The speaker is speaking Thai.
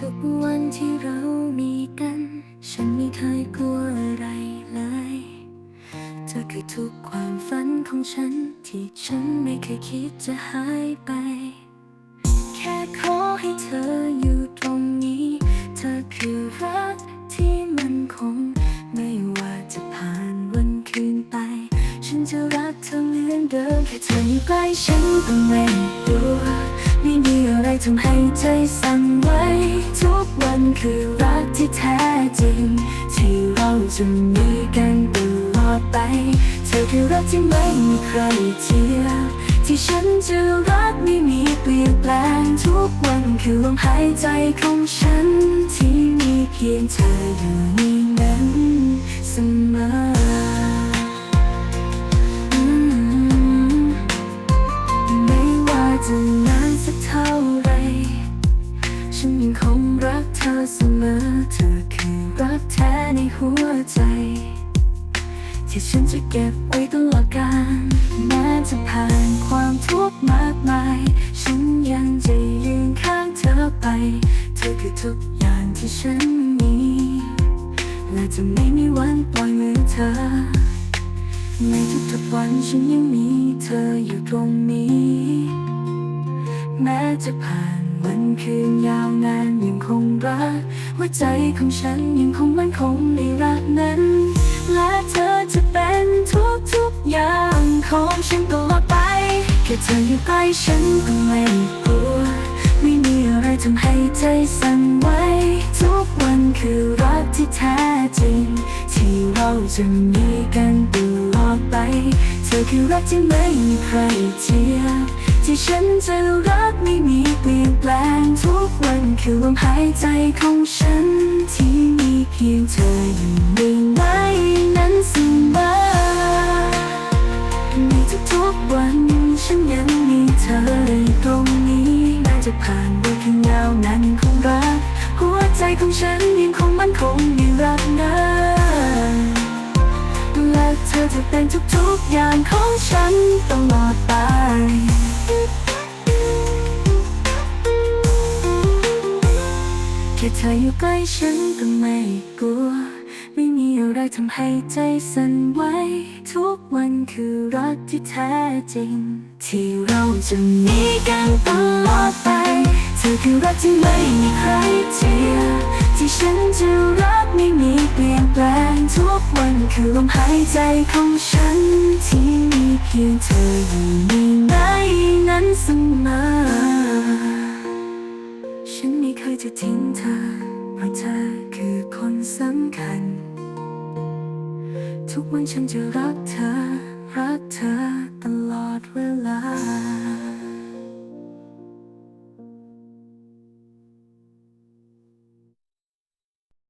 ทุกวันที่เรามีกัน ฉันไม่เคยกลัวอะไรเลยเธอคือทุกความฝันของฉัน ที่ฉันไม่เคยคิดจะหายไป แค่ขอให้เธออยู่ตรงนี้ เธอคือรักที่มันคง ไม่ว่าจะผ่านวันคืนไป ฉันจะรักเธอเหมือนเดิมแค่เธออยู่ใกล้ฉันก็ไม่กลัว ไม่มีอะไรทำให้ใจสั่นไหวทุกวันคือรักที่แท้จริง ที่เราจะมีกันตลอดไป เธอคือรักที่ไม่มีใครเทียบที่ฉันจะรักไม่มีเปลี่ยนแปลงทุกวันคือลมหายใจของฉัน ที่มีเพียงเธออยู่ในนั้นเสมอ เสมอ เธอคือรักแท้ในหัวใจ ที่ฉันจะเก็บไว้ตลอดกาลแม้จะผ่านความทุกข์มากมาย ฉันยังจะยืนข้างเธอไป เธอคือทุกอย่างที่ฉันมี และจะไม่มีวันปล่อยมือเธอ ในทุกๆวันฉันยังมีเธออยู่ตรงนี้ แม้จะผ่าน วันคืนยาวนานยังคงรักหัวใจของฉันยังคงมั่นคงในรักนั้น และเธอจะเป็นทุกๆอย่างของฉันตลอดไป แค่เธออยู่ใกล้ฉันก็ไม่กลัว ไม่มีอะไรทำให้ใจสั่นไหวทุกวันคือรักที่แท้จริง ที่เราจะมีกันตลอดไป เธอคือรักที่ไม่มีใครเทียบ ที่ฉันจะรักไม่มีเปลี่ยนแปลงทุกวันคือลมหายใจของฉัน ที่มีเพียงเธออยู่ในในนั้นเสมอในทุกๆวันฉันยังมีเธออยู่ตรงนี้แม้จะผ่านวันที่ยาวนานยังคงรัก หัวใจของฉันยังคงมั่นคงในรักนั้นและเธอจะเป็นทุกๆอย่างของฉันตลอดไป ธออยู่ใกล้ฉันก็ไม่กลัว ไม่มีอะไรทำให้ใจสั่นไหวทุกวันคือรักที่แท้จริง ที่เราจะมีกันตลอดไป เธอคือรักที่ไม่มีใครเทียบที่ฉันจะรักไม่มีเปลี่ยนแปลงทุกวันคือลมหายใจของฉัน ที่มีเพียงเธออยู่ในในนั้นเสมอ ฉันไม่เคยจะทิ้งเธอ ทุกวันฉันจะรักเธอ รักเธอ